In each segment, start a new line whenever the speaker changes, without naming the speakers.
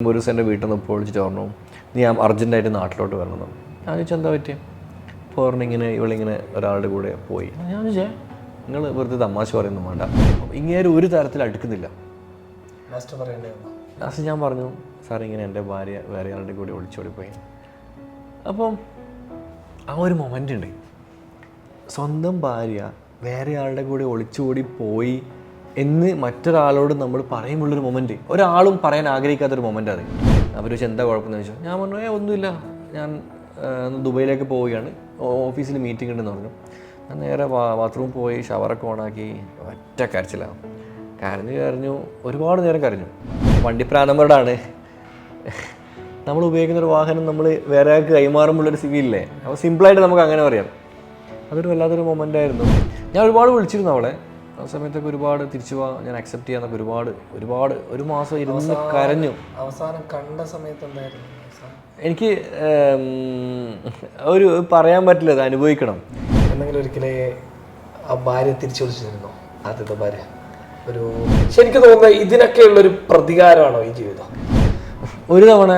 ഒരു ദിവസം എന്റെ വീട്ടിൽ നിന്ന് പൊളിച്ചിട്ട് പറഞ്ഞു നീ അർജന്റായിട്ട് നാട്ടിലോട്ട് വരണം. ഞാൻ ചോദിച്ചാൽ എന്താ പറ്റിയ? അപ്പോൾ പറഞ്ഞു ഇങ്ങനെ ഇവളിങ്ങനെ ഒരാളുടെ കൂടെ പോയി. ഞാൻ ചോദിച്ചേ നിങ്ങൾ വെറുതെ തമാശ പറയുന്നു വേണ്ട. ഇങ്ങനെ ഒരു തരത്തിൽ അടുക്കുന്നില്ല.
ലാസ്റ്റ്
ഞാൻ പറഞ്ഞു സാർ ഇങ്ങനെ എന്റെ ഭാര്യ വേറെ ആളുടെ കൂടെ ഒളിച്ചോടി പോയി അപ്പം ആ ഒരു മൊമെന്റ് ഉണ്ട്. സ്വന്തം ഭാര്യ വേറെ ആളുടെ കൂടെ ഒളിച്ചോടി പോയി എന്ന് മറ്റൊരാളോട് നമ്മൾ പറയുമ്പോഴൊരു മൊമെന്റ് ഒരാളും പറയാൻ ആഗ്രഹിക്കാത്തൊരു മൊമെന്റ് അത് അവർ വെച്ച് എന്താ കുഴപ്പമെന്ന് ചോദിച്ചു ഞാൻ പറഞ്ഞു ഏ ഒന്നുമില്ല. ഞാൻ ദുബൈയിലേക്ക് പോവുകയാണ്. ഓഫീസിൽ മീറ്റിംഗ് ഉണ്ടെന്ന് പറഞ്ഞു. ഞാൻ നേരെ ബാത്റൂം പോയി ഷവറൊക്കെ ഓണാക്കി ഒറ്റ കരച്ചിലാണ് കരഞ്ഞു കരഞ്ഞു ഒരുപാട് നേരം കരഞ്ഞു. വണ്ടി പ്രാണമ്പരടാണ് നമ്മൾ ഉപയോഗിക്കുന്ന ഒരു വാഹനം നമ്മൾ വേറെ ആൾക്ക് കൈമാറുമ്പോഴൊരു സിവിയില്ലേ അപ്പോൾ സിമ്പിളായിട്ട് നമുക്ക് അങ്ങനെ പറയാം. അതൊരു വല്ലാത്തൊരു മൊമെന്റ് ആയിരുന്നു. ഞാൻ ഒരുപാട് വിളിച്ചിരുന്നു അവളെ. ആ സമയത്തൊക്കെ ഒരുപാട് തിരിച്ചു പോവാ ഞാൻ അക്സെപ്റ്റ് ചെയ്യാന്നൊക്കെ ഒരുപാട് ഒരുപാട് ഒരു മാസം ഇരുന്ന് കരഞ്ഞു.
അവസാനം കണ്ട സമയത്ത് എന്തായിരുന്നു?
എനിക്ക് ഒരു പറയാൻ പറ്റില്ല അത് അനുഭവിക്കണം.
എന്തെങ്കിലും ഒരിക്കലേ ആ ഭാര്യ തിരിച്ചു വിളിച്ചിരുന്നോ? ആദ്യത്തെ ഭാര്യ. ഒരു ശരിക്കും തോന്നുന്നത് ഇതിനൊക്കെയുള്ള ഒരു പ്രതികാരമാണോ ഈ ജീവിതം?
ഒരു തവണ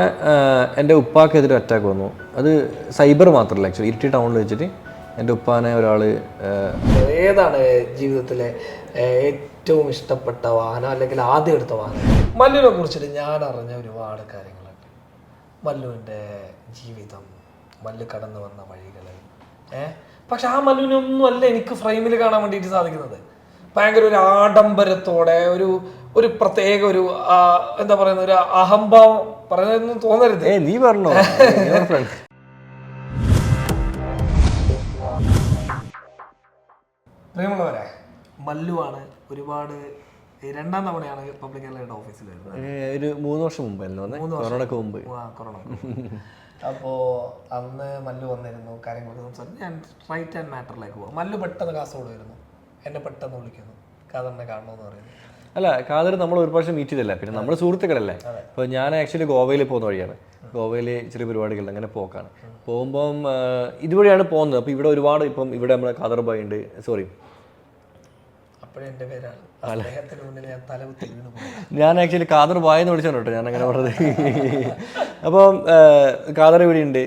എന്റെ ഉപ്പാക്കെതിരെ അറ്റാക്ക് വന്നു. അത് സൈബർ മാത്രമല്ല ആക്ച്വലി ഇരിട്ടി ടൗണിൽ വെച്ചിട്ട് എന്റെ ഉപ്പാനെ ഒരാൾ
ഏതാണ് ജീവിതത്തിലെ ഏറ്റവും ഇഷ്ടപ്പെട്ട വാഹനം അല്ലെങ്കിൽ ആദ്യം എടുത്ത വാഹനം? മല്ലുവിനെ കുറിച്ചിട്ട് ഞാൻ അറിഞ്ഞ ഒരുപാട് കാര്യങ്ങളുണ്ട്. മല്ലുവിന്റെ ജീവിതം മല്ലു കടന്നു വന്ന വഴികൾ. ഏ? പക്ഷെ ആ മല്ലുവിനൊന്നും അല്ല എനിക്ക് ഫ്രെയിമിൽ കാണാൻ വേണ്ടിയിട്ട് സാധിക്കുന്നത്. ഭയങ്കര ഒരു ആഡംബരത്തോടെ ഒരു ഒരു പ്രത്യേക ഒരു എന്താ പറയുന്ന ഒരു അഹംഭാവം പറയുന്നതൊന്നും തോന്നരുത്.
നീ പറഞ്ഞോ? ഫ്രണ്ട്
പ്രിയമുള്ളവരെ മല്ലുവാണ് ഒരുപാട് രണ്ടാം തവണയാണ് പബ്ലിക് കേരളയുടെ ഓഫീസിൽ വരുന്നത്.
ഒരു മൂന്ന് വർഷം മുമ്പായിരുന്നു വന്നേ? കൊറോണക്ക് മുമ്പ്.
ആ, കൊറോണ അപ്പോൾ അന്ന് മല്ലു വന്നിരുന്നു കാര്യങ്ങളൊക്കെ സംസാരിച്ചു. ഞാൻ റൈറ്റ് ആൻഡ് മാറ്ററിലേക്ക് പോകും മല്ലു പെട്ടെന്ന് കാസർഗോഡ് വരുന്നു. എന്നെ പെട്ടെന്ന് വിളിക്കുന്നു. കാതറിനെ കാണണമെന്ന് പറയുന്നു.
അല്ല കാതർ നമ്മൾ ഒരു പ്രാവശ്യം മീറ്റ് ചെയ്തില്ല പിന്നെ നമ്മൾ സുഹൃത്തുക്കളല്ലേ? അപ്പോൾ ഞാൻ ആക്ച്വലി ഗോവയിൽ പോകുന്ന വഴിയാണ്. ഗോവയിൽ ചെറിയ പരിപാടികൾ അങ്ങനെ പോക്കാണ്. പോകുമ്പം ഇതുവഴിയാണ് പോകുന്നത്. അപ്പോൾ ഇവിടെ ഒരുപാട് ഇപ്പം ഇവിടെ നമ്മുടെ കാദർ ബായ് ഉണ്ട്. സോറി
അപ്പോഴേ എന്റെ പേരാണ്. അദ്ദേഹത്തിന് മുന്നിൽ ഞാൻ വീണ്
ഞാൻ ആക്ച്വലി കാതർ വായെന്ന് വിളിച്ചാണ് കേട്ടോ ഞാൻ അങ്ങനെ പറഞ്ഞത്. അപ്പം കാതർ ഇവിടെ ഉണ്ട്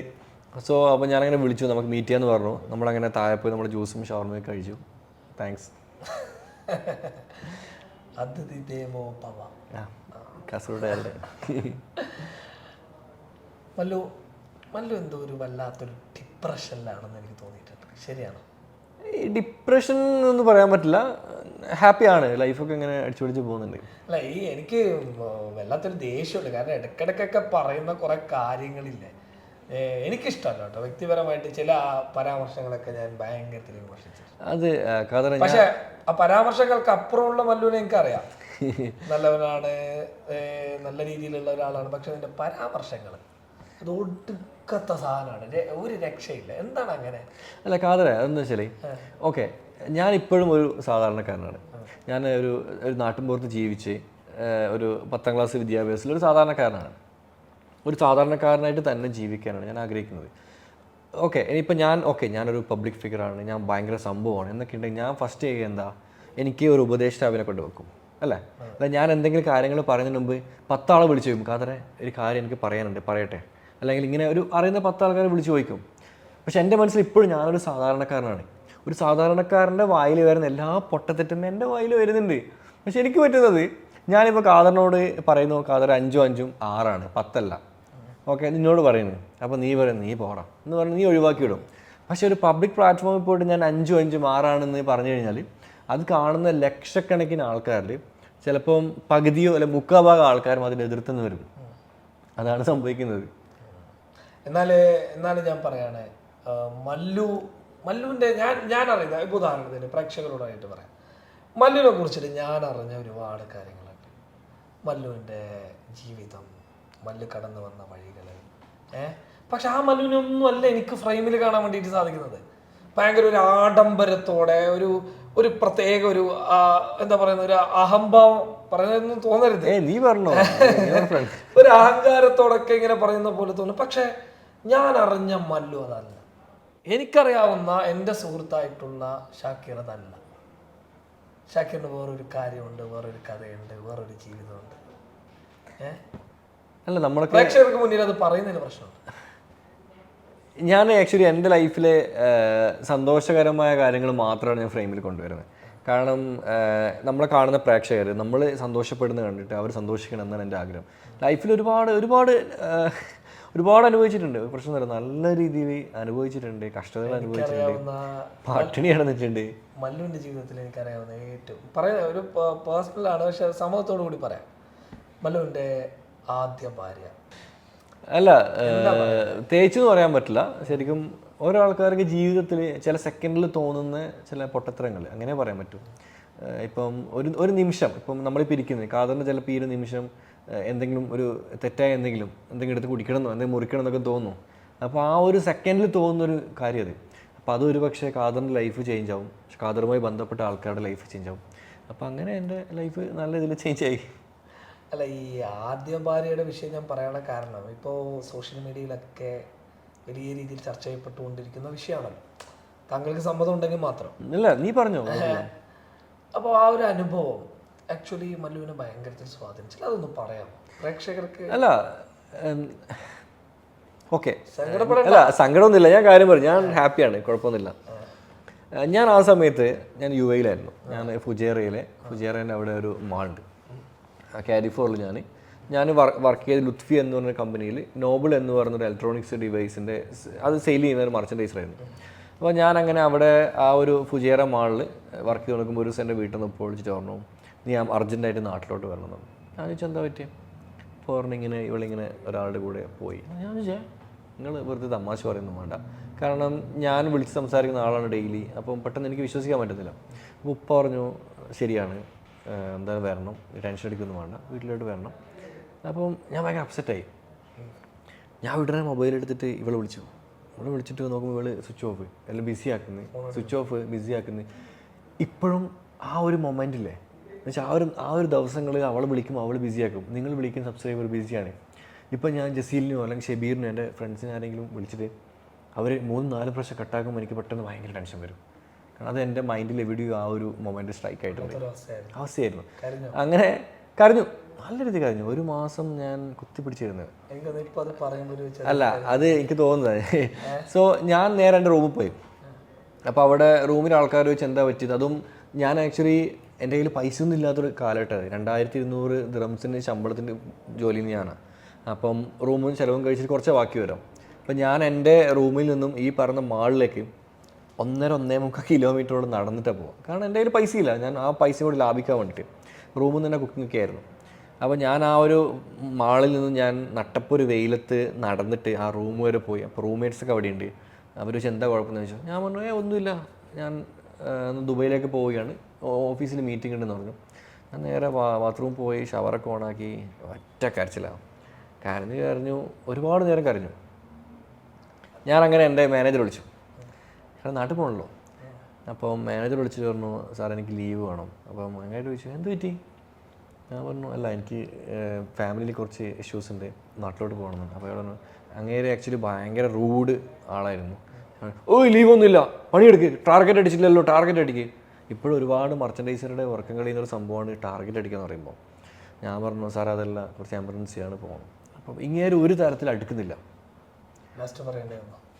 സോ അപ്പോൾ ഞാനങ്ങനെ വിളിച്ചു നമുക്ക് മീറ്റ് ചെയ്യാന്ന് പറഞ്ഞു. നമ്മളങ്ങനെ താഴെ പോയി നമ്മൾ ജ്യൂസും ഷവർമയും കഴിച്ചു. താങ്ക്സ്
അതിഥി പവ
കാസർഗോഡ് അല്ലേ
മല്ലു മല്ലു എന്തോ ഒരു വല്ലാത്തൊരു ഡിപ്രഷനിലാണെന്ന് എനിക്ക് തോന്നിയിട്ടുണ്ട്. ശരിയാണോ?
ഡിപ്രഷൻ എന്ന് പറയാൻ പറ്റില്ല. ഹാപ്പിയാണ് ലൈഫൊക്കെ ഇങ്ങനെ അടിച്ചു പിടിച്ച് പോകുന്നുണ്ട്.
അല്ല ഈ എനിക്ക് വല്ലാത്തൊരു ദേഷ്യമുണ്ട്. കാരണം ഇടയ്ക്കിടയ്ക്കൊക്കെ പറയുന്ന കുറെ കാര്യങ്ങളില്ലേ. എനിക്കിഷ്ടമല്ല കേട്ടോ. വ്യക്തിപരമായിട്ട് ചില പരാമർശങ്ങളൊക്കെ ഞാൻ ഭയങ്കരത്തിൽ വിമർശിച്ചു
അത് കഥ
പക്ഷെ ആ പരാമർശങ്ങൾക്ക് അപ്പുറമുള്ള മല്ലുവിനെ എനിക്കറിയാം. നല്ലവനാണ് നല്ല രീതിയിലുള്ള ഒരാളാണ്. പക്ഷെ അതിന്റെ പരാമർശങ്ങൾ അത് ഒടുക്കത്ത സാധനമാണ്. ഒരു രക്ഷയില്ല. എന്താണ് അങ്ങനെ?
അല്ല കാതറ എന്താ വെച്ചാൽ ഓക്കെ ഞാൻ ഇപ്പോഴും ഒരു സാധാരണക്കാരനാണ്. ഞാൻ ഒരു ഒരു നാട്ടിൻപുറത്ത് ജീവിച്ച് ഒരു പത്താം ക്ലാസ് വിദ്യാഭ്യാസത്തിൽ ഒരു സാധാരണക്കാരനാണ്. ഒരു സാധാരണക്കാരനായിട്ട് തന്നെ ജീവിക്കാനാണ് ഞാൻ ആഗ്രഹിക്കുന്നത്. ഓക്കെ ഇനിയിപ്പോൾ ഞാൻ ഓക്കെ ഞാനൊരു പബ്ലിക് ഫിഗറാണ് ഞാൻ ഭയങ്കര സംഭവമാണ് എന്നൊക്കെ ഉണ്ടെങ്കിൽ ഞാൻ ഫസ്റ്റ് ചെയ്യുക എന്താ? എനിക്ക് ഒരു ഉപദേഷ്ടാവിനെ കൊണ്ട് വെക്കും അല്ലേ? അല്ല ഞാൻ എന്തെങ്കിലും കാര്യങ്ങൾ പറയുന്നതിന് മുമ്പ് പത്താളെ വിളിച്ചു ചോദിക്കും കാതറെ ഒരു കാര്യം എനിക്ക് പറയാനുണ്ട് പറയട്ടെ? അല്ലെങ്കിൽ ഇങ്ങനെ ഒരു അറിയുന്ന പത്താൾക്കാരെ വിളിച്ചു ചോദിക്കും. പക്ഷെ എന്റെ മനസ്സിൽ ഇപ്പോഴും ഞാനൊരു സാധാരണക്കാരനാണ്. ഒരു സാധാരണക്കാരന്റെ വായിൽ വരുന്ന എല്ലാ പൊട്ടത്തെറ്റും എന്റെ വായിൽ വരുന്നുണ്ട്. പക്ഷെ എനിക്ക് പറ്റുന്നത് ഞാനിപ്പോൾ കാതറിനോട് പറയുന്നു കാതർ അഞ്ചും അഞ്ചും ആറാണ് പത്തല്ല. ഓക്കെ നിന്നോട് പറയുന്നു. അപ്പോൾ നീ പറയുന്നു നീ പോടാം. എന്ന് പറഞ്ഞ് നീ ഒഴിവാക്കി വിടും പക്ഷേ ഒരു പബ്ലിക് പ്ലാറ്റ്ഫോമിൽ പോയിട്ട് ഞാൻ അഞ്ചും അഞ്ചും ആറാണെന്ന് പറഞ്ഞു കഴിഞ്ഞാൽ അത് കാണുന്ന ലക്ഷക്കണക്കിന് ആൾക്കാരിൽ ചിലപ്പം പകുതിയോ അല്ലെ മുക്കാഭാഗം ആൾക്കാരും അതിനെ എതിർത്തുനിന്ന് വരും. അതാണ് സംഭവിക്കുന്നത്.
എന്നാൽ എന്നാൽ ഞാൻ പറയാണ് മല്ലു മല്ലുവിന്റെ ഞാൻ ഞാൻ അറിയുന്ന ഇപ്പോൾ ഉദാഹരണത്തിന് പ്രേക്ഷകരോടായിട്ട് പറയാം. മല്ലുവിനെ കുറിച്ചിട്ട് ഞാൻ അറിഞ്ഞ ഒരുപാട് കാര്യങ്ങളുണ്ട് മല്ലുവിന്റെ ജീവിതം മല്ലു കടന്നു വന്ന വഴികൾ. ഏ? പക്ഷെ ആ മല്ലുവിനൊന്നും അല്ല എനിക്ക് ഫ്രെയിമിൽ കാണാൻ വേണ്ടിയിട്ട് സാധിക്കുന്നത്. ഭയങ്കര ഒരു ആഡംബരത്തോടെ ഒരു ഒരു പ്രത്യേക ഒരു എന്താ പറയുന്ന ഒരു അഹംഭാവം പറയുന്നതൊന്നും തോന്നരുത്.
നീ പറഞ്ഞോ?
ഒരു അഹങ്കാരത്തോടൊക്കെ ഇങ്ങനെ പറയുന്ന പോലെ തോന്നുന്നു പക്ഷെ ഞാൻ അറിഞ്ഞ മല്ലു അതല്ല. എനിക്കറിയാവുന്ന എന്റെ സുഹൃത്തായിട്ടുള്ള ഷാക്കിർ അതല്ല. ഷാക്കിറിന് വേറൊരു കാര്യമുണ്ട് വേറൊരു കഥയുണ്ട് വേറൊരു ജീവിതമുണ്ട്. ഏഹ്
അല്ല നമ്മുടെ
പ്രേക്ഷകർക്ക് മുന്നിൽ അത് പറയുന്നതിന് പ്രശ്നമുണ്ട്.
ഞാൻ ആക്ച്വലി എന്റെ ലൈഫിലെ സന്തോഷകരമായ കാര്യങ്ങൾ മാത്രമാണ് ഞാൻ ഫ്രെയിമിൽ കൊണ്ടുവരുന്നത്. കാരണം നമ്മൾ നമ്മളെ കാണുന്ന പ്രേക്ഷകർ നമ്മൾ സന്തോഷപ്പെടുന്നത് കണ്ടിട്ട് അവർ സന്തോഷിക്കണം എന്നാണ് എന്റെ ആഗ്രഹം. ലൈഫിൽ ഒരുപാട് ഒരുപാട് ഒരുപാട് അനുഭവിച്ചിട്ടുണ്ട്. പ്രശ്നം തരാം നല്ല രീതിയിൽ അനുഭവിച്ചിട്ടുണ്ട്. കഷ്ടതകൾ അനുഭവിച്ചിട്ടുണ്ട്. പട്ടിണി കിടന്നിട്ടുണ്ട്.
മല്ലുവിന്റെ ജീവിതത്തിൽ എനിക്കറിയാവുന്ന ഏറ്റവും പറയാൻ ഒരു പേഴ്സണൽ ആണ്. പക്ഷെ സമൂഹത്തോടു കൂടി പറയാം. മല്ലുവിന്റെ ആദ്യ ഭാര്യ.
അല്ല തേച്ചു എന്ന് പറയാൻ പറ്റില്ല. ശരിക്കും ഓരോ ആൾക്കാർക്ക് ജീവിതത്തിൽ ചില സെക്കൻഡിൽ തോന്നുന്ന ചില പൊട്ടത്തരങ്ങൾ അങ്ങനെ പറയാൻ പറ്റും. ഇപ്പം ഒരു ഒരു നിമിഷം ഇപ്പം നമ്മളിപ്പോൾ ഇരിക്കുന്നത് കാതറിന് ചിലപ്പോൾ ഈ ഒരു നിമിഷം എന്തെങ്കിലും ഒരു തെറ്റായ എന്തെങ്കിലും എന്തെങ്കിലും എടുത്ത് കുടിക്കണമെന്നോ എന്തെങ്കിലും മുറിക്കണം എന്നൊക്കെ തോന്നുന്നു. അപ്പോൾ ആ ഒരു സെക്കൻഡിൽ തോന്നുന്നൊരു കാര്യം അത് അപ്പോൾ അതൊരു പക്ഷേ കാദറിന്റെ ലൈഫ് ചേഞ്ച് ആവും. കാദറുമായി ബന്ധപ്പെട്ട ആൾക്കാരുടെ ലൈഫ് ചേഞ്ച് ആവും. അപ്പോൾ അങ്ങനെ എന്റെ ലൈഫ് നല്ല ഇതിൽ ചേഞ്ച് ആയി.
അല്ല ഈ ആദ്യ ഭാര്യയുടെ വിഷയം ഞാൻ പറയാനുള്ള കാരണം ഇപ്പോൾ സോഷ്യൽ മീഡിയയിലൊക്കെ വലിയ രീതിയിൽ ചർച്ച ചെയ്യപ്പെട്ടുകൊണ്ടിരിക്കുന്ന വിഷയമാണല്ലോ. താങ്കൾക്ക് സമ്മതം ഉണ്ടെങ്കിൽ മാത്രം.
ഇല്ല നീ പറഞ്ഞോ.
അപ്പോൾ ആ ഒരു അനുഭവം ആക്ച്വലി മല്ലുവിനെ ഭയങ്കരത്തിൽ സ്വാധീനിച്ചില്ല. അതൊന്ന് പറയാം പ്രേക്ഷകർക്ക്
അല്ല ഓക്കെ. അല്ല സങ്കടമൊന്നുമില്ല. ഞാൻ കാര്യം പറഞ്ഞു ഞാൻ ഹാപ്പിയാണ്. കുഴപ്പമൊന്നുമില്ല. ഞാൻ ആ സമയത്ത് ഞാൻ യു എയിലായിരുന്നു ഞാൻ ഫുജേറയിലെ ഫുജേറേന്റെ അവിടെ ഒരു മാളുണ്ട്. കാരിഫോറിൽ ഞാൻ ഞാൻ വർക്ക് ചെയ്ത ലുത്ഫി എന്ന് പറഞ്ഞ കമ്പനിയിൽ നോബിൾ എന്ന് പറഞ്ഞൊരു ഇലക്ട്രോണിക്സ് ഡിവൈസിന്റെ അത് സെയിൽ ചെയ്യുന്ന ഒരു മർച്ചൻഡൈസറായിരുന്നു അപ്പോൾ ഞാൻ അങ്ങനെ അവിടെ ആ ഒരു ഫുജേറ മാളിൽ വർക്ക് ചെയ്ത് നോക്കുമ്പോൾ ഒരു ദിവസം എന്റെ വീട്ടിൽ നിന്ന് ഇപ്പോൾ വിളിച്ചിട്ട് പറഞ്ഞു നീ അർജന്റായിട്ട് നാട്ടിലോട്ട് വരണം. എന്ന്. ഞാൻ ചോദിച്ചാൽ എന്താ പറ്റിയ? അപ്പോൾ ഇങ്ങനെ ഇവളിങ്ങനെ ഒരാളുടെ കൂടെ പോയി. ഞാൻ ചോദിച്ചേ നിങ്ങൾ വെറുതെ തമാശ പറയുന്നു വേണ്ട. കാരണം ഞാൻ വിളിച്ച് സംസാരിക്കുന്ന ആളാണ് ഡെയിലി. അപ്പം പെട്ടെന്ന് എനിക്ക് വിശ്വസിക്കാൻ പറ്റുന്നില്ല അപ്പോൾ ഉപ്പ പറഞ്ഞു ശരിയാണ്. എന്തായാലും വരണം. ടെൻഷൻ അടിക്കൊന്നും വേണ്ട. വീട്ടിലോട്ട് വരണം. അപ്പം ഞാൻ ഭയങ്കര അപ്സെറ്റായി ഞാൻ ഉടനെ മൊബൈൽ എടുത്തിട്ട് ഇവളെ വിളിച്ചു. ഇവളെ വിളിച്ചിട്ട് നോക്കുമ്പോൾ ഇവൾ സ്വിച്ച് ഓഫ് എല്ലാം ബിസി ആക്കുന്നത് സ്വിച്ച് ഓഫ് ബിസി ആക്കുന്നത് ഇപ്പോഴും ആ ഒരു മൊമെന്റില്ലേ എന്നുവെച്ചാൽ ആ ഒരു ആ ഒരു ദിവസങ്ങളിൽ അവൾ വിളിക്കും അവൾ ബിസിയാക്കും. നിങ്ങൾ വിളിക്കും സബ്സ്ക്രൈബർ ബിസിയാണ്. ഇപ്പം ഞാൻ ജസീലിനോ അല്ലെങ്കിൽ ഷെബീറിനോ എന്റെ ഫ്രണ്ട്സിനെ ആരെങ്കിലും വിളിച്ചിട്ട് അവർ മൂന്ന് നാല് പ്രാവശ്യം കട്ടാക്കുമ്പോൾ എനിക്ക് പെട്ടെന്ന് ഭയങ്കര ടെൻഷൻ വരും. കാരണം അത് എന്റെ മൈൻഡിൽ എവിടെയും ആ ഒരു മൊമെന്റ് സ്ട്രൈക്ക് ആയിട്ടുണ്ട്.
അവസ്ഥയായിരുന്നു?
അങ്ങനെ കരഞ്ഞു. നല്ല രീതി കരഞ്ഞു. ഒരു മാസം ഞാൻ കുത്തിപ്പിടിച്ചിരുന്നത്
പിടിച്ചിരുന്നത്.
അല്ല അത് എനിക്ക് തോന്നുന്നത്. സോ ഞാൻ നേരെ എന്റെ റൂമിൽ പോയി. അപ്പോൾ അവിടെ റൂമിൽ ആൾക്കാർ വെച്ച് എന്താ പറ്റിയത്? അതും ഞാൻ ആക്ച്വലി എന്റെ കയ്യിൽ പൈസ ഒന്നും ഇല്ലാത്തൊരു കാലഘട്ടമാണ് രണ്ടായിരത്തി ഇരുന്നൂറ് ദിറംസിന്റെ ശമ്പളത്തിന്റെ ജോലി ഞാനാണ് അപ്പം റൂമും ചിലവും കഴിച്ചിട്ട് കുറച്ചേ ബാക്കി വരാം. അപ്പം ഞാൻ എന്റെ റൂമിൽ നിന്നും ഈ പറഞ്ഞ മാളിലേക്ക് ഒന്നര ഒന്നേ മുക്കാൽ കിലോമീറ്ററോട് നടന്നിട്ടാണ് പോവാം. കാരണം എന്റെ കയ്യിൽ പൈസ ഇല്ല ഞാൻ ആ പൈസ കൂടി ലാഭിക്കാൻ വേണ്ടിയിട്ട് റൂമിൽ നിന്ന് തന്നെ കുക്കിംഗ് ഒക്കെ ആയിരുന്നു. അപ്പോൾ ഞാൻ ആ ഒരു മാളിൽ നിന്ന് ഞാൻ നട്ടപ്പൊരു വെയിലത്ത് നടന്നിട്ട് ആ റൂം വരെ പോയി. അപ്പോൾ റൂംമേറ്റ്സ് ഒക്കെ അവിടെ ഉണ്ട് അവർ ചോദിച്ചു എന്താ കുഴപ്പമെന്ന് ചോദിച്ചു. ഞാൻ പറഞ്ഞു ഏ ഒന്നുമില്ല. ഞാൻ ദുബൈയിലേക്ക് പോവുകയാണ്. ഓഫീസിൽ മീറ്റിംഗ് ഉണ്ടെന്ന് പറഞ്ഞു. ഞാൻ നേരെ ബാത്റൂം പോയി ഷവറൊക്കെ ഓണാക്കി ഒറ്റ കരച്ചിലാവും കരഞ്ഞു കരഞ്ഞു ഒരുപാട് നേരം കരഞ്ഞു. ഞാൻ അങ്ങനെ എന്റെ മാനേജർ വിളിച്ചു. കാരണം നാട്ടിൽ പോകണല്ലോ അപ്പം മാനേജർ വിളിച്ചിട്ട് പറഞ്ഞു സാർ എനിക്ക് ലീവ് വേണം. അപ്പം അങ്ങനെ ചോദിച്ചു എന്ത് പറ്റി? ഞാൻ പറഞ്ഞു അല്ല എനിക്ക് ഫാമിലിയിൽ കുറച്ച് ഇഷ്യൂസ് ഉണ്ട്. നാട്ടിലോട്ട് പോകണമെന്നുണ്ട്. അപ്പോൾ അയാൾ പറഞ്ഞു അങ്ങേരെ ആക്ച്വലി ഭയങ്കര റൂഡ് ആളായിരുന്നു. ഓ ലീവൊന്നുമില്ല പണിയെടുക്ക്. ടാർഗറ്റ് അടിച്ചില്ലല്ലോ ടാർഗറ്റ് അടിക്ക്. ഇപ്പോഴും ഒരുപാട് മർച്ചൻഡൈസറുടെ ഉറക്കം കളിയുന്ന ഒരു സംഭവമാണ് ടാർഗറ്റ് അടിക്കുക എന്ന് പറയുമ്പോൾ ഞാൻ പറഞ്ഞു സാർ അതല്ല കുറച്ച് എമർജൻസിയാണ് പോകണം. അപ്പം ഇങ്ങനെ ഒരു തരത്തിൽ അടുക്കുന്നില്ല.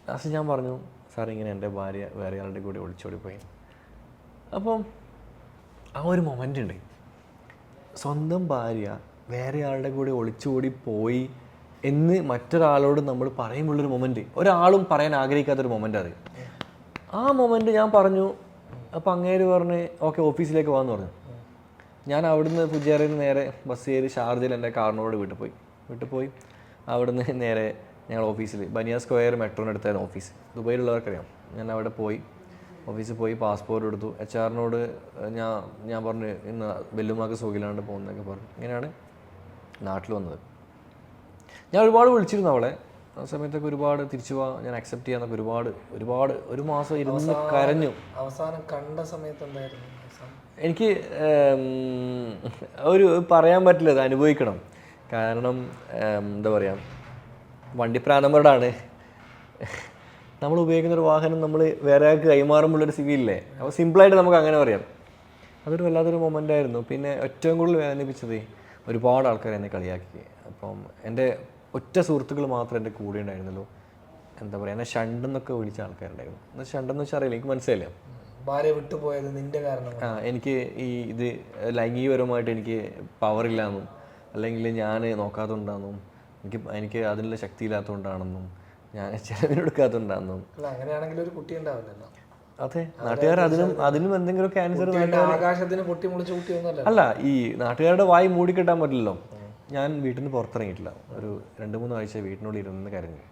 ലാസ്റ്റ്
ഞാൻ പറഞ്ഞു സാർ ഇങ്ങനെ എന്റെ ഭാര്യ വേറെ ആളുടെ കൂടി ഒളിച്ചോടി പോയി അപ്പം ആ ഒരു മൊമെന്റ് ഉണ്ട് സ്വന്തം ഭാര്യ വേറെ ആളുടെ കൂടെ ഒളിച്ചോടി പോയി എന്ന് മറ്റൊരാളോട് നമ്മൾ പറയുമ്പോഴൊരു മൊമെന്റ് ഒരാളും പറയാൻ ആഗ്രഹിക്കാത്തൊരു മൊമെന്റ് അത്. ആ മൊമെന്റ് ഞാൻ പറഞ്ഞു അപ്പം അങ്ങേര് പറഞ്ഞ് ഓക്കെ ഓഫീസിലേക്ക് പോകാന്ന് പറഞ്ഞു. ഞാൻ അവിടുന്ന് പുജിയാറിൽ നിന്ന് നേരെ ബസ് കയറി ഷാർജയിൽ എന്റെ കാറിനോട് വീട്ടിൽ പോയി. വീട്ടിൽ പോയി. അവിടുന്ന് നേരെ ഞങ്ങൾ ഓഫീസിൽ ബനിയ സ്ക്വയർ മെട്രോന് അടുത്തായിരുന്നു ഓഫീസ്. ദുബൈയിലുള്ളവർക്കറിയാം ഞാൻ അവിടെ പോയി. ഓഫീസിൽ പോയി പാസ്പോർട്ട് എടുത്തു. എച്ച് ആറിനോട് ഞാൻ ഞാൻ പറഞ്ഞു ഇന്ന് വെല്ലുമാക്ക് സുഖിലാണ്ട് പോകുന്നതൊക്കെ പറഞ്ഞു. ഇങ്ങനെയാണ് നാട്ടിൽ വന്നത്. ഞാൻ ഒരുപാട് വിളിച്ചിരുന്നു അവളെ. ആ സമയത്തൊക്കെ ഒരുപാട് തിരിച്ചു പോവാൻ ഞാൻ അക്സെപ്റ്റ് ചെയ്യാന്നൊക്കെ ഒരുപാട് ഒരുപാട് ഒരു മാസം ഇരുന്ന് കരഞ്ഞു.
അവസാനം കണ്ട സമയത്ത് എന്തായിരുന്നു?
എനിക്ക് ഒരു പറയാൻ പറ്റില്ല അത് അനുഭവിക്കണം. കാരണം എന്താ പറയുക വണ്ടി വണ്ടിപ്രാന്തമരടാണ് നമ്മൾ ഉപയോഗിക്കുന്ന ഒരു വാഹനം നമ്മൾ വേറെ ആൾക്ക് കൈമാറുമ്പോഴൊരു സിവിയില്ലേ അപ്പോൾ സിമ്പിളായിട്ട് നമുക്ക് അങ്ങനെ പറയാം. അതൊരു വല്ലാത്തൊരു മൊമെന്റ് ആയിരുന്നു. പിന്നെ ഏറ്റവും കൂടുതൽ വേദനിപ്പിച്ചത് ഒരുപാട് ആൾക്കാർ എന്നെ കളിയാക്കി. അപ്പം എന്റെ ഒറ്റ സുഹൃത്തുക്കൾ മാത്രമേ എന്റെ കൂടെ ഉണ്ടായിരുന്നുള്ളൂ. എന്താ പറയുക എന്നെ ഷണ്ടെന്നൊക്കെ വിളിച്ച ആൾക്കാരുണ്ടായിരുന്നു. എന്നാൽ ഷണ്ടെന്ന് വെച്ചാൽ അറിയില്ല എനിക്ക് മനസ്സിലായില്ല.
ഭാര്യ വിട്ടുപോയത് നിന്റെ കാരണം
ആ എനിക്ക് ഈ ഇത് ലൈംഗികപരമായിട്ട് എനിക്ക് പവർ ഇല്ലാന്നും അല്ലെങ്കിൽ ഞാൻ നോക്കാത്തതുകൊണ്ടാണെന്നും എനിക്ക് എനിക്ക് അതിനുള്ള ശക്തി ഇല്ലാത്തതുകൊണ്ടാണെന്നും ഞാൻ ചിലവിനെടുക്കാത്തതുകൊണ്ടാണെന്നും
അങ്ങനെയാണെങ്കിൽ ഒരു കുട്ടി ഉണ്ടാവില്ലല്ലോ.
അതെ നാട്ടുകാർ അതിനും അതിനും എന്തെങ്കിലും ക്യാൻസർ
കുട്ടിയുടെ ആകാശത്തിന് പൊട്ടി മുളിച്ച് കുട്ടിയൊന്നുമല്ല
അല്ല ഈ നാട്ടുകാരുടെ വായി മൂടിക്കെട്ടാൻ പറ്റില്ലല്ലോ. ഞാൻ വീട്ടിൽ നിന്ന് പുറത്തിറങ്ങിയിട്ടില്ല. ഒരു രണ്ട് മൂന്ന് ആഴ്ച വീട്ടിനുള്ളിൽ ഇരുന്ന് കരഞ്ഞു.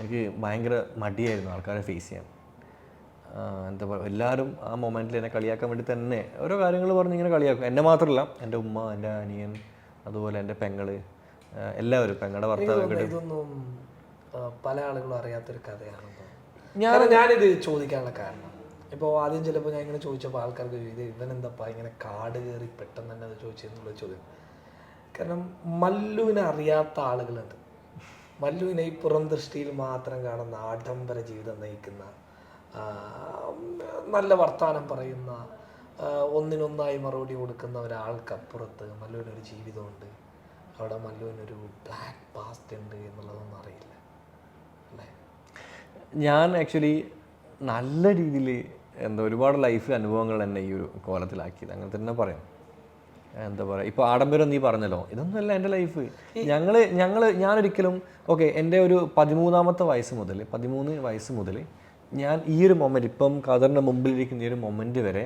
എനിക്ക് ഭയങ്കര മടിയായിരുന്നു ആൾക്കാരെ ഫേസ് ചെയ്യാൻ. എന്താ പറയുക എല്ലാവരും ആ മൊമെന്റിൽ എന്നെ കളിയാക്കാൻ വേണ്ടി തന്നെ ഓരോ കാര്യങ്ങൾ പറഞ്ഞ് ഇങ്ങനെ കളിയാക്കും. എന്നെ മാത്രമല്ല എന്റെ ഉമ്മ എന്റെ അനിയൻ അതുപോലെ എന്റെ പെങ്ങൾ എല്ലാവരും പെങ്ങളുടെ ഭർത്താവ്
ഇതൊന്നും പല ആളുകളും അറിയാത്തൊരു കഥയാണ് ഞാൻ ഞാനിത് ചോദിക്കാനുള്ള കാരണം. ഇപ്പോൾ ആദ്യം ചിലപ്പോൾ ഞാൻ ഇങ്ങനെ ചോദിച്ചപ്പോൾ ആൾക്കാർക്ക് ഇത് ഇവൻ എന്താ ഇങ്ങനെ കാട് കയറി പെട്ടെന്ന് തന്നെ അത് ചോദിച്ചെന്നുള്ള ചോദ്യം. കാരണം മല്ലുവിനെ അറിയാത്ത ആളുകളുണ്ട്. മല്ലുവിനെ ഈ പുറം ദൃഷ്ടിയിൽ മാത്രം കാണുന്ന ആഡംബര ജീവിതം നയിക്കുന്ന നല്ല വർത്തമാനം പറയുന്ന ഒന്നിനൊന്നായി മറുപടി കൊടുക്കുന്ന ഒരാൾക്കപ്പുറത്ത് മല്ലുവിനൊരു ജീവിതമുണ്ട്. അവിടെ മല്ലുവിനൊരു ബ്ലാക്ക് പാസ്റ്റ് ഉണ്ട് എന്നുള്ളതൊന്നും അറിയില്ല. അല്ലേ?
ഞാൻ ആക്ച്വലി നല്ല രീതിയിൽ എന്താ ഒരുപാട് ലൈഫ് അനുഭവങ്ങൾ എന്നെ ഈ ഒരു കോലത്തിലാക്കിയത്. അങ്ങനെ തന്നെ പറയാം. എന്താ പറയുക ഇപ്പോൾ ആഡംബരം നീ പറഞ്ഞല്ലോ ഇതൊന്നുമല്ല എന്റെ ലൈഫ് ഞങ്ങൾ ഞങ്ങൾ ഞാനൊരിക്കലും ഓക്കെ എന്റെ ഒരു പതിമൂന്നാമത്തെ വയസ്സ് മുതൽ പതിമൂന്ന് വയസ്സ് മുതൽ ഞാൻ ഈ ഒരു മൊമെന്റ് ഇപ്പം ഖദറിന്റെ മുമ്പിലിരിക്കുന്ന ഈ ഒരു മൊമെന്റ് വരെ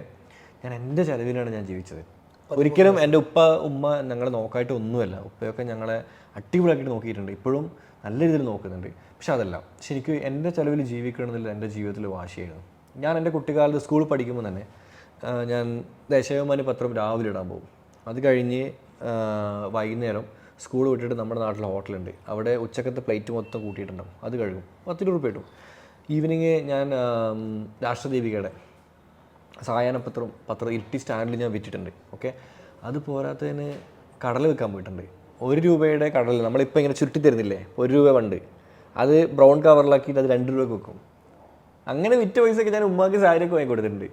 ഞാൻ എന്റെ ചെലവിനാണ് ഞാൻ ജീവിച്ചത്. ഒരിക്കലും എന്റെ ഉപ്പ ഉമ്മ ഞങ്ങളെ നോക്കായിട്ട് ഒന്നുമല്ല. ഉപ്പയൊക്കെ ഞങ്ങളെ അടിപൊളിയാക്കിയിട്ട് നോക്കിയിട്ടുണ്ട്. ഇപ്പോഴും നല്ല രീതിയിൽ നോക്കുന്നുണ്ട്. പക്ഷെ അതല്ല ശരിക്കും എന്റെ ചിലവിൽ ജീവിക്കണമെന്നില്ല എന്റെ ജീവിതത്തിൽ വാശിയായിരുന്നു. ഞാൻ എന്റെ കുട്ടിക്കാലത്ത് സ്കൂളിൽ പഠിക്കുമ്പോൾ തന്നെ ഞാൻ ദേശാഭിമാനി പത്രം രാവിലെ ഇടാൻ പോകും. അത് കഴിഞ്ഞ് വൈകുന്നേരം സ്കൂൾ വിട്ടിട്ട് നമ്മുടെ നാട്ടിലെ ഹോട്ടലുണ്ട്. അവിടെ ഉച്ചക്കത്തെ പ്ലേറ്റ് മൊത്തം കൂട്ടിയിട്ടുണ്ടാവും. അത് കഴുകും പത്ത് രൂപ കിട്ടും. ഈവനിങ് ഞാൻ രാഷ്ട്രദീപികയുടെ സായാഹ്ന പത്രം ഇരുട്ടി സ്റ്റാൻഡിൽ ഞാൻ വിറ്റിട്ടുണ്ട്. ഓക്കെ? അത് പോരാത്തതിന് കടൽ വെക്കാൻ പോയിട്ടുണ്ട്. ഒരു രൂപയുടെ കടൽ നമ്മളിപ്പോൾ ഇങ്ങനെ ചുരുട്ടി തരുന്നില്ലേ? ഒരു രൂപ വണ്ട്. അത് ബ്രൗൺ കവറിലാക്കിയിട്ട് അത് രണ്ട് രൂപയ്ക്ക് വെക്കും അങ്ങനെ വിറ്റ പൈസയൊക്കെ ഞാൻ ഉമ്മാക്ക് സാരിയൊക്കെ വാങ്ങി കൊടുത്തിട്ടുണ്ട്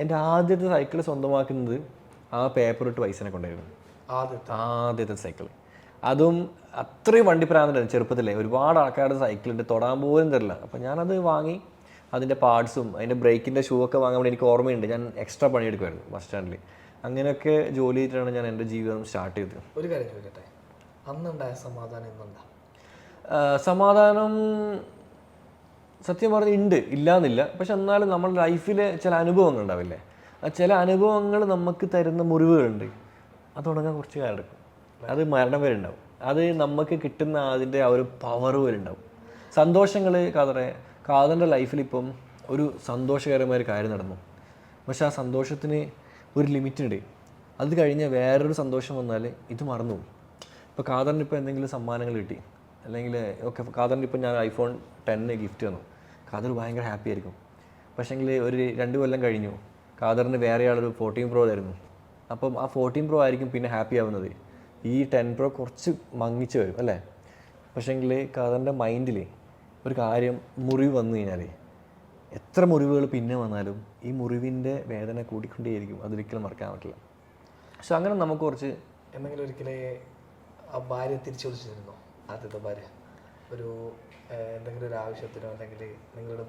എന്റെ ആദ്യത്തെ സൈക്കിൾ സ്വന്തമാക്കുന്നത് ആ പേപ്പർ ഇട്ട് പൈസനെ കൊണ്ടായിരുന്നു
ആദ്യത്തെ.
സൈക്കിൾ അതും അത്രയും വണ്ടി പ്രാന്തണ്ടായിരുന്നു ചെറുപ്പത്തിലെ. ഒരുപാട് ആൾക്കാരുടെ സൈക്കിളുണ്ട് തൊടാൻ പോലും തരില്ല. അപ്പം ഞാനത് വാങ്ങി അതിന്റെ പാർട്സും അതിന്റെ ബ്രേക്കിന്റെ ഷൂ ഒക്കെ വാങ്ങാൻ വേണ്ടി എനിക്ക് ഓർമ്മയുണ്ട്. ഞാൻ എക്സ്ട്രാ പണിയെടുക്കുമായിരുന്നു ബസ് സ്റ്റാൻഡിൽ അങ്ങനെയൊക്കെ ജോലി ചെയ്തിട്ടാണ് ഞാൻ എന്റെ ജീവിതം സ്റ്റാർട്ട് ചെയ്തത്.
ഒരു കാര്യം ചോദിക്കട്ടെ? അന്നുണ്ടായ സമാധാനം ഇന്നുണ്ടാ?
സമാധാനം സത്യം പറഞ്ഞ ഉണ്ട്. ഇല്ലാന്നില്ല. പക്ഷെ എന്നാലും നമ്മുടെ ലൈഫിലെ ചില അനുഭവങ്ങൾ ഉണ്ടാവില്ലേ? ചില അനുഭവങ്ങൾ നമുക്ക് തരുന്ന മുറിവുകളുണ്ട്. അത് തുടങ്ങാൻ കുറച്ച് കാലം എടുക്കും. അത് മരണം വരെ ഉണ്ടാവും. അത് നമുക്ക് കിട്ടുന്ന അതിന്റെ ആ ഒരു പവർ വരെ ഉണ്ടാവും. സന്തോഷങ്ങൾ കാതറെ കാതറിന്റെ ലൈഫിൽ ഇപ്പം ഒരു സന്തോഷകരമായ ഒരു കാര്യം നടന്നു. പക്ഷെ ആ സന്തോഷത്തിന് ഒരു ലിമിറ്റ് ഉണ്ട്. അത് കഴിഞ്ഞ് വേറൊരു സന്തോഷം വന്നാൽ ഇത് മറന്നു ഇപ്പോൾ കാതറിന് ഇപ്പോൾ എന്തെങ്കിലും സമ്മാനങ്ങൾ കിട്ടി. അല്ലെങ്കിൽ ഓക്കെ കാതറിന് ഇപ്പോൾ ഞാൻ ഐഫോൺ ടെന്ന് ഗിഫ്റ്റ് തന്നു. കാതർ ഭയങ്കര ഹാപ്പി ആയിരിക്കും. പക്ഷേങ്കിൽ ഒരു രണ്ട് കൊല്ലം കഴിഞ്ഞു. കാതറിന് വേറെ ആളൊരു ഫോർട്ടീൻ പ്രോ തരുന്നു അപ്പം ആ ഫോർട്ടീൻ പ്രോ ആയിരിക്കും പിന്നെ ഹാപ്പി ആവുന്നത്. ഈ ടെൻ പ്രോ കുറച്ച് മങ്ങിച്ച് വരും അല്ലേ? പക്ഷേങ്കിൽ ഖാദറിന്റെ മൈൻഡിൽ ഒരു കാര്യം മുറിവ് വന്നു കഴിഞ്ഞാൽ എത്ര മുറിവുകൾ പിന്നെ വന്നാലും ഈ മുറിവിന്റെ വേദന കൂടിക്കൊണ്ടേയിരിക്കും. അതൊരിക്കലും മറക്കാൻ പറ്റില്ല. പക്ഷെ അങ്ങനെ നമുക്ക് കുറച്ച്
എന്തെങ്കിലും ഒരിക്കലേ ആ ഭാര്യ തിരിച്ചു വിളിച്ചിരുന്നോ? ആദ്യത്തെ ഭാര്യ. ഒരു എന്തെങ്കിലും ഒരു ആവശ്യത്തിനോ അല്ലെങ്കിൽ നിങ്ങളുടെ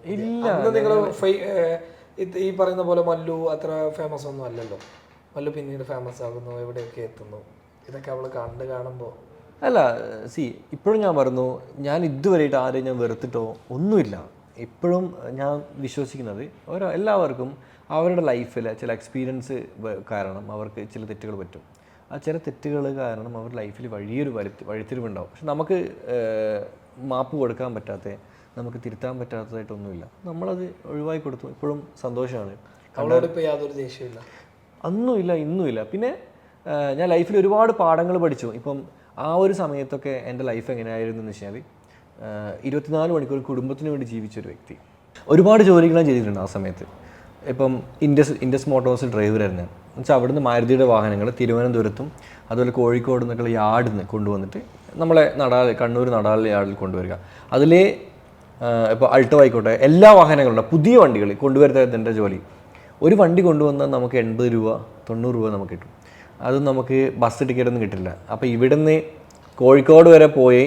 അന്ന് നിങ്ങൾ ഈ പറയുന്ന പോലെ മല്ലു അത്ര ഫേമസ് ഒന്നും അല്ലല്ലോ. മല്ലു പിന്നീട് ഫേമസ് ആകുന്നു എവിടെയൊക്കെ എത്തുന്നു? ഇതൊക്കെ അവൾ കണ്ട് കാണുമ്പോൾ
അല്ല സി ഇപ്പോഴും ഞാൻ പറഞ്ഞു ഞാൻ ഇതുവരെയായിട്ട് ആരെയും ഞാൻ വെറുത്തിട്ടോ ഒന്നുമില്ല. ഇപ്പോഴും ഞാൻ വിശ്വസിക്കുന്നത് ഓരോ എല്ലാവർക്കും അവരുടെ ലൈഫിൽ ചില എക്സ്പീരിയൻസ് കാരണം അവർക്ക് ചില തെറ്റുകൾ പറ്റും. ആ ചില തെറ്റുകൾ കാരണം അവർ ലൈഫിൽ വലിയൊരു വഴി വഴിത്തിരിവുണ്ടാവും. പക്ഷെ നമുക്ക് മാപ്പ് കൊടുക്കാൻ പറ്റാത്ത നമുക്ക് തിരുത്താൻ പറ്റാത്തതായിട്ടൊന്നുമില്ല. നമ്മളത് ഒഴിവാക്കി കൊടുത്തു. ഇപ്പോഴും സന്തോഷമാണ്.
യാതൊരു ദേഷ്യമില്ല
അന്നുമില്ല ഇന്നുമില്ല. പിന്നെ ഞാൻ ലൈഫിൽ ഒരുപാട് പാഠങ്ങൾ പഠിച്ചു. ഇപ്പം ആ ഒരു സമയത്തൊക്കെ എന്റെ ലൈഫ് എങ്ങനെയായിരുന്നു എന്ന് വെച്ചാൽ ഇരുപത്തിനാല് മണിക്കൂർ കുടുംബത്തിന് വേണ്ടി ജീവിച്ച ഒരു വ്യക്തി. ഒരുപാട് ജോലികൾ ഞാൻ ചെയ്തിട്ടുണ്ട് ആ സമയത്ത്. ഇപ്പം ഇൻഡസ് ഇൻഡസ് മോട്ടോഴ്സ് ഡ്രൈവറായിരുന്നു എന്നുവെച്ചാൽ അവിടുന്ന് മാരുതിയുടെ വാഹനങ്ങൾ തിരുവനന്തപുരത്തും അതുപോലെ കോഴിക്കോട് നിന്നൊക്കെയുള്ള യാർഡിൽ നിന്ന് കൊണ്ടുവന്നിട്ട് നമ്മളെ നടാൽ കണ്ണൂർ നടാൽ യാർഡിൽ കൊണ്ടുവരിക. അതിലേ ഇപ്പോൾ അൾട്ടോ ആയിക്കോട്ടെ എല്ലാ വാഹനങ്ങളും പുതിയ വണ്ടികൾ കൊണ്ടുവരുന്നതിന്റെ ജോലി. ഒരു വണ്ടി കൊണ്ടുവന്നാൽ നമുക്ക് എൺപത് രൂപ തൊണ്ണൂറ് രൂപ നമുക്ക് കിട്ടും. അത് നമുക്ക് ബസ് ടിക്കറ്റ് ഒന്നും കിട്ടില്ല. അപ്പോൾ ഇവിടുന്ന് കോഴിക്കോട് വരെ പോയി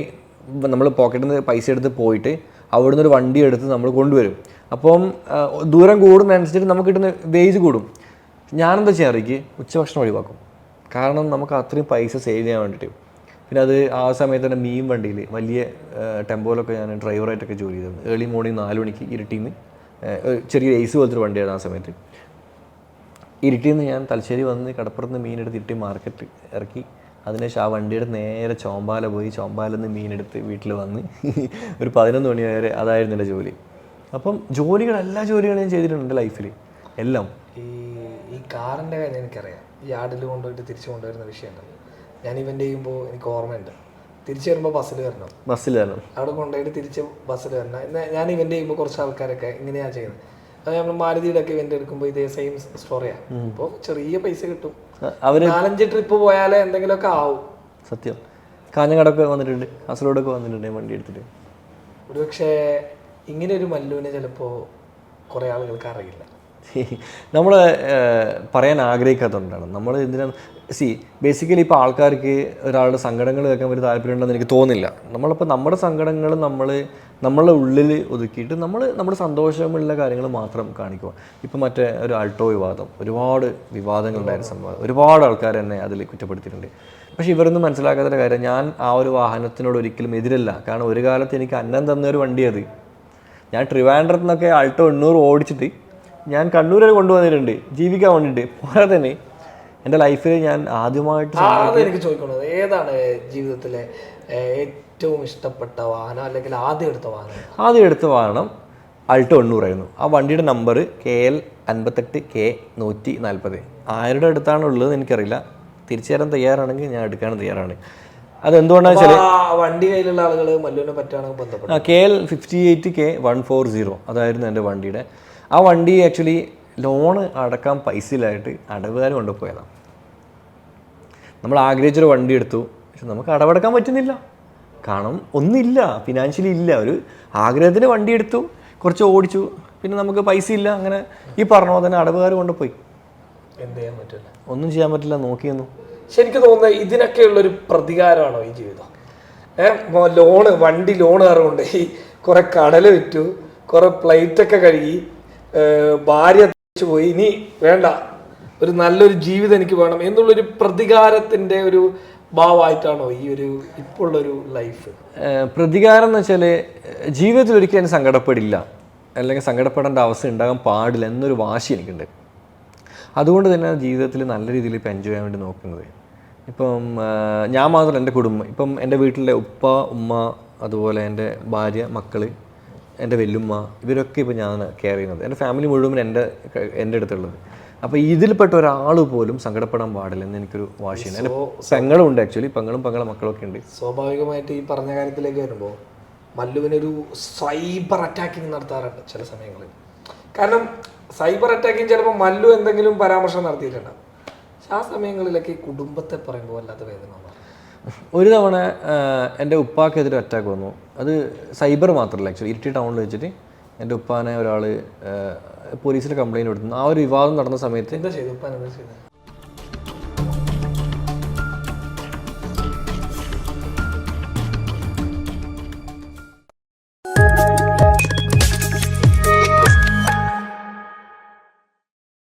നമ്മൾ പോക്കറ്റിൽ നിന്ന് പൈസ എടുത്ത് പോയിട്ട് അവിടുന്ന് ഒരു വണ്ടി എടുത്ത് നമ്മൾ കൊണ്ടുവരും. അപ്പം ദൂരം കൂടുന്നതനുസരിച്ചിട്ട് നമുക്ക് കിട്ടുന്ന വേജ് കൂടും. ഞാനെന്താ ചെയ്യാൻ അറിയിക്ക്? ഉച്ചഭക്ഷണം ഒഴിവാക്കും. കാരണം നമുക്ക് അത്രയും പൈസ സേവ് ചെയ്യാൻ വേണ്ടിയിട്ട്. പിന്നെ അത് ആ സമയത്ത് തന്നെ മീൻ വണ്ടിയിൽ വലിയ ടെമ്പോയിലൊക്കെ ഞാൻ ഡ്രൈവറായിട്ടൊക്കെ ജോലി ചെയ്തിരുന്നു. ഏർലി മോർണിംഗ് നാല് മണിക്ക് ഇരുട്ടിന്ന് ചെറിയ ഏസ് പോലത്തെ ഒരു വണ്ടിയാണ് ആ സമയത്ത്. ഇരുട്ടിയിൽ നിന്ന് ഞാൻ തലശ്ശേരി വന്ന് കടപ്പുറത്ത് നിന്ന് മീനെടുത്ത് ഇരുട്ടി മാർക്കറ്റ് ഇറക്കി. അതിനുശേഷം ആ വണ്ടിയുടെ നേരെ ചോമ്പാല പോയി. ചോമ്പാലിൽ നിന്ന് മീനെടുത്ത് വീട്ടിൽ വന്ന് ഒരു പതിനൊന്ന് മണി വരെ അതായിരുന്നു എന്റെ ജോലി. അപ്പം ജോലികൾ എല്ലാ ജോലികളും ഞാൻ ചെയ്തിട്ടുണ്ട് ലൈഫിൽ എല്ലാം.
ഈ ഈ കാറിന്റെ കാര്യം എനിക്കറിയാം. ഈ ആടിൽ കൊണ്ടുപോയിട്ട് തിരിച്ചു കൊണ്ടുവരുന്ന വിഷയമുണ്ട്. ഞാൻ ഇവന്റ് ചെയ്യുമ്പോൾ എനിക്ക് ഓർമ്മയുണ്ട്. തിരിച്ചു വരുമ്പോൾ ബസ്സിൽ വരണം.
ബസ്സിൽ വരണം.
അവിടെ കൊണ്ടുപോയിട്ട് തിരിച്ച് ബസ്സിൽ വരണം. എന്നാൽ ഞാൻ ഇവന്റ് ചെയ്യുമ്പോൾ കുറച്ച് ആൾക്കാരൊക്കെ ഇങ്ങനെയാണ് ചെയ്യുന്നത്. അത് നമ്മൾ മാരുതിയുടെ ഒക്കെ ഇവന്റ് എടുക്കുമ്പോൾ ഇതേ സെയിം സ്റ്റോറിയാണ് അപ്പോൾ ചെറിയ പൈസ കിട്ടും.
അവർ
നാലഞ്ച് ട്രിപ്പ് പോയാലേ എന്തെങ്കിലുമൊക്കെ ആവും.
സത്യം. കാഞ്ഞങ്ങാടൊക്കെ വന്നിട്ടുണ്ട്. കാസർഗോഡൊക്കെ വന്നിട്ടുണ്ട് വണ്ടി എടുത്തിട്ട്.
ഒരുപക്ഷെ ഇങ്ങനെ ഒരു മല്ലുവിനെ ചിലപ്പോൾ കുറേ ആളുകൾക്ക് അറിയില്ല.
നമ്മൾ പറയാൻ ആഗ്രഹിക്കാത്തതുകൊണ്ടാണ്. നമ്മൾ എന്തിനാണ് സി ബേസിക്കലി ഇപ്പോൾ ആൾക്കാർക്ക് ഒരാളുടെ സങ്കടങ്ങൾ കേൾക്കാൻ ഒരു താല്പര്യമുണ്ടെന്ന് എനിക്ക് തോന്നില്ല. നമ്മളിപ്പോൾ നമ്മുടെ സങ്കടങ്ങൾ നമ്മൾ നമ്മളുടെ ഉള്ളിൽ ഒതുക്കിയിട്ട് നമ്മൾ നമ്മുടെ സന്തോഷമുള്ള കാര്യങ്ങൾ മാത്രം കാണിക്കുക. ഇപ്പം മറ്റേ ഒരു ആൾട്ടോ വിവാദം. ഒരുപാട് വിവാദങ്ങളുണ്ടായിരുന്ന സംഭവം. ഒരുപാട് ആൾക്കാർ എന്നെ അതിൽ കുറ്റപ്പെടുത്തിയിട്ടുണ്ട്. പക്ഷേ ഇവരൊന്നും മനസ്സിലാക്കാത്ത കാര്യം. ഞാൻ ആ ഒരു വാഹനത്തിനോട് ഒരിക്കലും എതിരല്ല. കാരണം ഒരു കാലത്ത് എനിക്ക് അന്നം തന്ന ഒരു വണ്ടി അത്. ഞാൻ ട്രിവാൻഡ്രത്ത് നിന്നൊക്കെ ആൾട്ടോ എണ്ണൂറ് ഓടിച്ചിട്ട് ഞാൻ കണ്ണൂർ വരെ കൊണ്ടുവന്നിട്ടുണ്ട്. ജീവിക്കാൻ വേണ്ടിയിട്ട്. പോരാ തന്നെ എന്റെ ലൈഫിൽ ഞാൻ ആദ്യമായിട്ട്
എനിക്ക് ചോദിക്കുന്നത് ഏതാണ് ജീവിതത്തിലെ ഏറ്റവും ഇഷ്ടപ്പെട്ട വാഹനം അല്ലെങ്കിൽ ആദ്യം എടുത്ത വാഹനം?
ആദ്യം എടുത്ത വാഹനം അൾട്ടോ എണ്ണൂറായിരുന്നു. ആ വണ്ടിയുടെ നമ്പർ കെ എൽ അൻപത്തെട്ട് കെ നൂറ്റി നാൽപ്പത് ആരുടെ അടുത്താണ് ഉള്ളത് എനിക്കറിയില്ല. തിരിച്ചു തരാൻ തയ്യാറാണെങ്കിൽ ഞാൻ എടുക്കാൻ തയ്യാറാണ്. അതെന്തുകൊണ്ടാണെന്ന് വെച്ചാൽ
വണ്ടി കയ്യിലുള്ള ആളുകൾ മല്ലുവിനെ പറ്റുകയാണെങ്കിൽ ബന്ധപ്പെട്ടു
K L fifty eight K one four zero അതായിരുന്നു എന്റെ വണ്ടിയുടെ. ആ വണ്ടി ആക്ച്വലി ലോണ് അടക്കാൻ പൈസയിലായിട്ട് അടവുകാർ കൊണ്ടുപോയതാണ് നമ്മൾ ആഗ്രഹിച്ചൊരു വണ്ടി എടുത്തു പക്ഷെ നമുക്ക് അടവടക്കാൻ പറ്റുന്നില്ല. കാരണം ഒന്നില്ല ഫിനാൻഷ്യലി ഇല്ല. ഒരു ആഗ്രഹത്തിന് വണ്ടി എടുത്തു കുറച്ച് ഓടിച്ചു പിന്നെ നമുക്ക് പൈസ ഇല്ല അങ്ങനെ ഈ പറഞ്ഞ പോലെ തന്നെ അടവുകാർ കൊണ്ടുപോയി.
എന്ത് ചെയ്യാൻ പറ്റില്ല?
ഒന്നും ചെയ്യാൻ പറ്റില്ല നോക്കിയെന്നു.
ശരിക്ക് തോന്നുന്നത് ഇതിനൊക്കെയുള്ള ഒരു പ്രതികാരമാണോ ഈ ജീവിതം? ഏഹ് ലോണ് വണ്ടി ലോൺ കയറുകൊണ്ട് ഈ കുറെ കടൽ വിറ്റു കുറെ പ്ലേറ്റ് ഒക്കെ കഴുകി ഭാര്യ തിരിച്ചു പോയി. ഇനി വേണ്ട ഒരു നല്ലൊരു ജീവിതം എനിക്ക് വേണം എന്നുള്ളൊരു പ്രതികാരത്തിന്റെ ഒരു ഭാവമായിട്ടാണോ ഈ ഒരു ഇപ്പോഴുള്ളൊരു ലൈഫ്
പ്രതികാരം എന്ന് വെച്ചാൽ ജീവിതത്തിൽ ഒരിക്കലും സങ്കടപ്പെടില്ല. അല്ലെങ്കിൽ സങ്കടപ്പെടേണ്ട അവസ്ഥ ഉണ്ടാകാൻ പാടില്ല എന്നൊരു വാശി എനിക്കുണ്ട്. അതുകൊണ്ട് തന്നെ ജീവിതത്തിൽ നല്ല രീതിയിൽ ഇപ്പം എൻജോയ് ചെയ്യാൻ വേണ്ടി നോക്കുന്നത്. ഇപ്പം ഞാൻ മാത്രമല്ല എന്റെ കുടുംബം. ഇപ്പം എന്റെ വീട്ടിലെ ഉപ്പ ഉമ്മ അതുപോലെ എന്റെ ഭാര്യ മക്കൾ എന്റെ വെല്ലുമ്മ ഇവരൊക്കെ ഇപ്പം ഞാൻ കെയർ ചെയ്യുന്നത്. എന്റെ ഫാമിലി മുഴുവൻ എന്റെ എന്റെ അടുത്തുള്ളത്. അപ്പോൾ ഇതിൽപ്പെട്ട ഒരാൾ പോലും സങ്കടപ്പെടാൻ പാടില്ല എന്ന് എനിക്കൊരു വാശിയാണ് എന്റെ പെങ്ങളും ഉണ്ട് ആക്ച്വലി പെങ്ങളും പെങ്ങളെ മക്കളൊക്കെ ഉണ്ട്.
സ്വാഭാവികമായിട്ട് ഈ പറഞ്ഞ കാര്യത്തിലേക്ക് വരുമ്പോൾ മല്ലുവിനൊരു സൈബർ അറ്റാക്കിങ് നടത്താറുണ്ട് ചില സമയങ്ങളിൽ. കാരണം സൈബർ അറ്റാക്കിങ് ചിലപ്പോൾ മല്ലു എന്തെങ്കിലും പരാമർശം നടത്തിയിട്ടുണ്ടാവും പക്ഷെ ആ സമയങ്ങളിലൊക്കെ ഈ കുടുംബത്തെ പറയുമ്പോൾ വല്ലാത്ത വേദന
ഒരു തവണ എന്റെ ഉപ്പാക്കെതിരെ അറ്റാക്ക് വന്നു. അത് സൈബർ മാത്രമല്ല ആക്ച്വലി ഇരിട്ടി ടൗണിൽ വെച്ചിട്ട് എന്റെ ഉപ്പാനെ ഒരാൾ പോലീസിൽ കംപ്ലയിന്റ് കൊടുത്തു ആ ഒരു വിവാദം നടന്ന സമയത്ത്
എന്താ ചെയ്തു ഉപ്പാൻ എന്താ ചെയ്തത്?